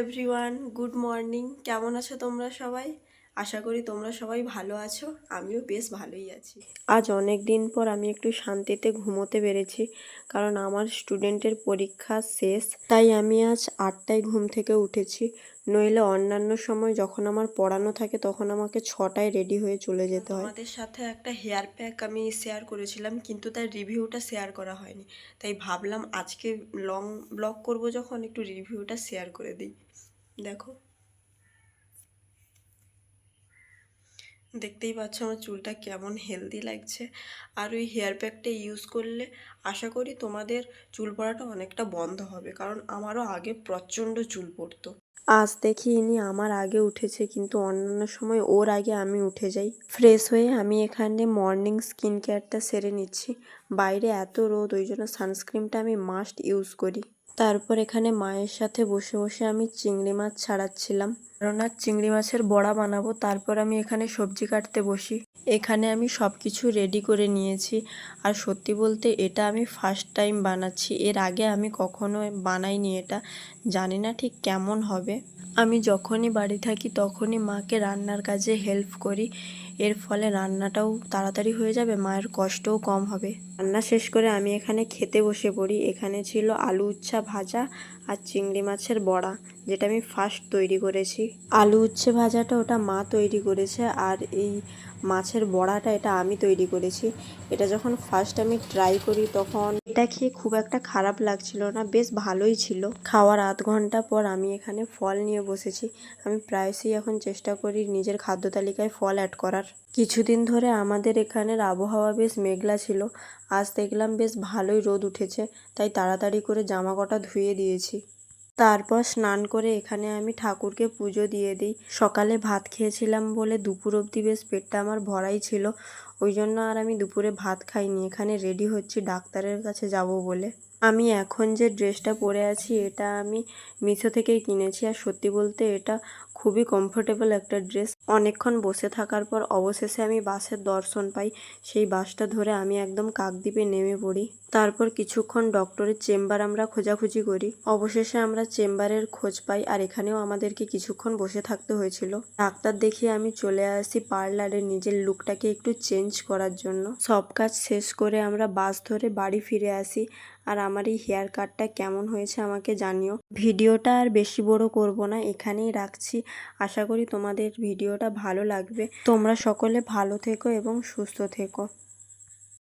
Everyone good morning. কেমন আছো তোমরা সবাই? আশা করি তোমরা সবাই ভালো আছো আমিও বেশ ভালোই আছি। আজ অনেক দিন পর আমি একটু শান্তিতে ঘুমোতে পেরেছি কারণ আমার স্টুডেন্টের পরীক্ষা শেষ তাই আমি আজ আটটায় ঘুম থেকে উঠেছি। নইলে অন্যান্য সময় যখন আমার পড়ানো থাকে তখন আমাকে ছটায় রেডি হয়ে চলে যেতে হয়। আমাদের সাথে একটা হেয়ার প্যাক আমি শেয়ার করেছিলাম কিন্তু তার রিভিউটা শেয়ার করা হয়নি। তাই ভাবলাম আজকে লং ব্লগ করব যখন একটু রিভিউটা শেয়ার করে দিই। দেখো। দেখতেই পাচ্ছ আমার চুলটা কেমন হেলদি লাগছে। আর ওই হেয়ার প্যাকটা ইউজ করলে আশা করি তোমাদের চুল পড়াটা অনেকটা বন্ধ হবে, কারণ আমারও আগে প্রচণ্ড চুল পড়তো। আজ দেখি ইনি আমার আগে উঠেছে, কিন্তু অন্যান্য সময় ওর আগে আমি উঠে যাই। ফ্রেশ হয়ে আমি এখানে মর্নিং স্কিন কেয়ারটা সেরে নিচ্ছি। বাইরে এত রোদ, ওই জন্য সানস্ক্রিনটা আমি মাস্ট ইউজ করি। তারপর এখানে মায়ের সাথে বসে বসে আমি চিংড়ি মাছ ছাড়াচ্ছিলাম। আর চিংড়ি মাছের বড়া বানাবো, তারপর আমি এখানে সবজি কাটতে বসি। এখানে আমি সব কিছু রেডি করে নিয়েছি। আর সত্যি বলতে এটা আমি ফার্স্ট টাইম বানাচ্ছি। এর আগে আমি কখনো বানাইনি এটা। জানি না ঠিক কেমন হবে। আমি যখনই বাড়ি থাকি তখনই মাকে রান্নার কাজে হেল্প করি। এর ফলে রান্নাটাও তাড়াতাড়ি হয়ে যাবে, মায়ের কষ্টও কম হবে। রান্না শেষ করে আমি এখানে খেতে বসে পড়ি। এখানে ছিল আলু উচ্ছা ভাজা আর চিংড়ি মাছের বড়া, যেটা আমি ফার্স্ট তৈরি করেছি। আলু উচ্ছে ভাজাটা ওটা মা তৈরি করেছে আর এই মাছের বড়াটা এটা আমি তৈরি করেছি। এটা যখন ফার্স্ট আমি ট্রাই করি তখন এটা খেয়ে খুব একটা খারাপ লাগছিল না, বেশ ভালোই ছিল। খাওয়ার আধ ঘণ্টা পর আমি এখানে ফল নিয়ে বসেছি। আমি প্রায়শই এখন চেষ্টা করি নিজের খাদ্য তালিকায় ফল অ্যাড করার। কিছুদিন ধরে আমাদের এখানের আবহাওয়া বেশ মেঘলা ছিল। আজ দেখলাম বেশ ভালোই রোদ উঠেছে, তাই তাড়াতাড়ি করে জামা কটা ধুয়ে দিয়েছি। তারপর স্নান করে এখানে আমি ঠাকুরকে পুজো দিয়ে দিই। সকালে ভাত খেয়েছিলাম বলে দুপুর অবধি বেশ পেটটা আমার ভরাই ছিল, ওই জন্য আর আমি দুপুরে ভাত খাইনি। এখানে রেডি হচ্ছি ডাক্তারের কাছে যাব বলে। আমি এখন যে ড্রেসটা পরে আছি, এটা আমি মিশো থেকেই কিনেছি। আর সত্যি বলতে এটা খুবই কমফোর্টেবল একটা ড্রেস অনেকক্ষণ বসে থাকার পর অবশেষে আমি বাসের দর্শন পাই। সেই বাসটা ধরে আমি একদম কাকদ্বীপে নেমে পড়ি। তারপর কিছুক্ষণ ডক্টরের চেম্বার আমরা খোঁজাখুঁজি করি। অবশেষে আমরা চেম্বারের খোঁজ পাই আর এখানেও আমাদেরকে কিছুক্ষণ বসে থাকতে হয়েছিল। ডাক্তার দেখিয়ে আমি চলে আসি পার্লারে নিজের লুকটাকে একটু চেঞ্জ করার জন্য। সব কাজ শেষ করে আমরা বাস ধরে বাড়ি ফিরে আসি। আর আমার এই হেয়ার কাটটা কেমন হয়েছে আমাকে জানিও। ভিডিওটা আর বেশি বড় করব না, এখানেই রাখছি। আশা করি তোমাদের ভিডিওটা ভালো লাগবে। তোমরা সকলে ভালো থেকো এবং সুস্থ থেকো।